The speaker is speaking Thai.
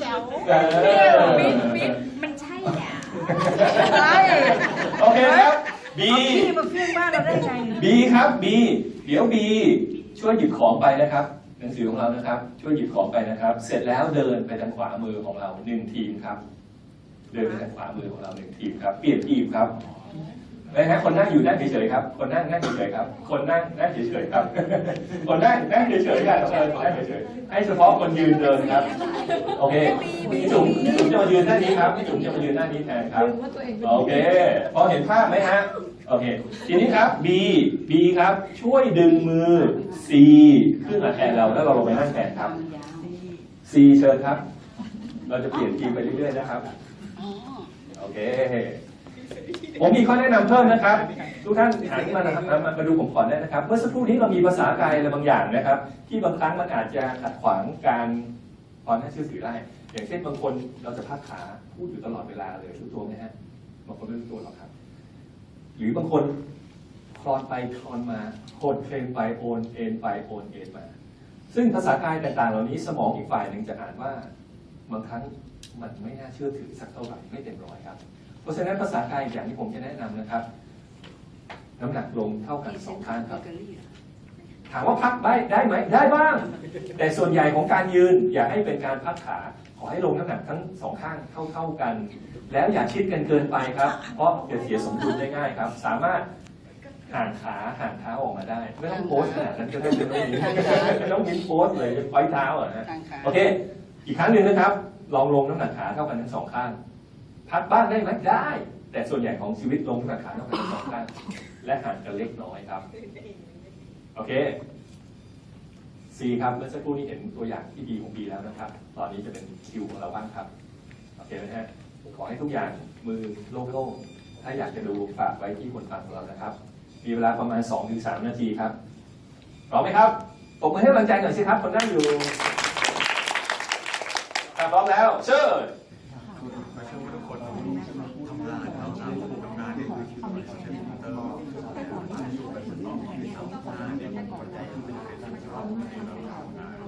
แจ๋วเออวิทวิทมันใช่อะใช่โอเคครับ B พี่มาเฟี้ยงบ้านเราได้ไง B ครับ B เดี๋ยว B ช่วยหยิบของไปนะครับหนังสือของเรานะครับ ช่วยหยิบของไปนะครับ เสร็จแล้วเดินไปทางขวามือของเราหนึ่งทีมครับ เดินไปทางขวามือของเราหนึ่งทีมครับ เปลี่ยนทีมครับ นะฮะคนนั่งอยู่นั่งเฉยๆครับ คนนั่งนั่งเฉยๆครับ คนนั่งนั่งเฉยๆครับ คนนั่งนั่งเฉยๆครับเออนั่งเฉยๆให้เฉพาะคนยืนเดินครับ โอเคพี่จุ๋มพี่จุ๋มจะมายืนหน้านี้ครับพี่จุ๋มจะมายืนหน้านี้แทนครับ โอเค พอเห็นภาพไหมฮะ โอเค ทีนี้ครับ B B ครับ ช่วยดึงมือ C ขึ้นมาแทนเราแล้วเราลงไปนั่งแทนครับ C เชิญครับ เราจะเปลี่ยนทีมไปเรื่อยๆนะครับ โอเค ผมมีข้อแนะนำเพิ่มนะครับ ทุกท่านหันมานะครับมามาดูผมก่อนได้นะครับ เมื่อสักครู่นี้เรามีภาษากายอะไรบางอย่างนะครับ ที่บางครั้งมันอาจจะขัดขวางการความน่าเชื่อถือได้ อย่างเช่นบางคนเราจะพักขาพูดอยู่ตลอดเวลาเลยรู้ตัวไหมฮะบางคนไม่รู้ตัวหรอกครับ หรือบางคนคลอนไปคลอนมาโคนเคลมไปโอนเอ็นไปโอนเอ็นมา ซึ่งภาษากายต่างๆ เหล่านี้สมองอีกฝ่ายหนึ่งจะอ่านว่าบางครั้งมันไม่น่าเชื่อถือสักเท่าไหร่ไม่เต็มร้อยครับ เพราะฉะนั้นภาษากายอย่างที่ผมจะแนะนำนะครับ น้ำหนักลงเท่ากันสองข้างครับ ถามว่าพักได้ได้ไหมได้บ้าง แต่ส่วนใหญ่ของการยืนอย่าให้เป็นการพักขาขอให้ลงน้ำหนักทั้งสองข้างเท่าเท่าๆกัน แล้วอย่าชิดกันเกินไปครับ เพราะจะเสียสมดุลได้ง่ายครับ สามารถห่างขาห่างเท้าออกมาได้ ไม่ต้องโพสขนาดนั้นก็ได้ไม่ต้องมิ้นไม่ต้องมิ้นโพสเลยไว้เท้าอะนะโอเค อีกครั้งหนึ่งนะครับ ลองลงน้ำหนักขาเท่ากันทั้งสองข้าง พักบ้างได้ไหมได้ แต่ส่วนใหญ่ของชีวิตลงน้ำหนักขาเท่ากันทั้งสองข้างและห่างกันเล็กน้อยครับ โอเค C ครับเมื่อสักครู่นี้เห็นตัวอย่างที่ดีของ B แล้วนะครับ ตอนนี้จะเป็นคิวของเราบ้างครับ โอเคไหมฮะขอให้ทุกอย่างมือโล่งๆ ถ้าอยากจะดูฝากไว้ที่คนฟังของเรานะครับ มีเวลาประมาณ 2-3 นาทีครับพร้อมไหมครับปรบมือให้กำลังใจหน่อยสิครับคนนั่งอยู่ถ้าพร้อมแล้ว เชิญ มาช่วยทุกคนทำงานเราทำงานเนี่ยคือชีวิตเราใช้คอมพิวเตอร์อยู่ไปบนห้องที่ทำงานเนี่ยคนใจที่เป็นเป็นชอบให้เราทำงาน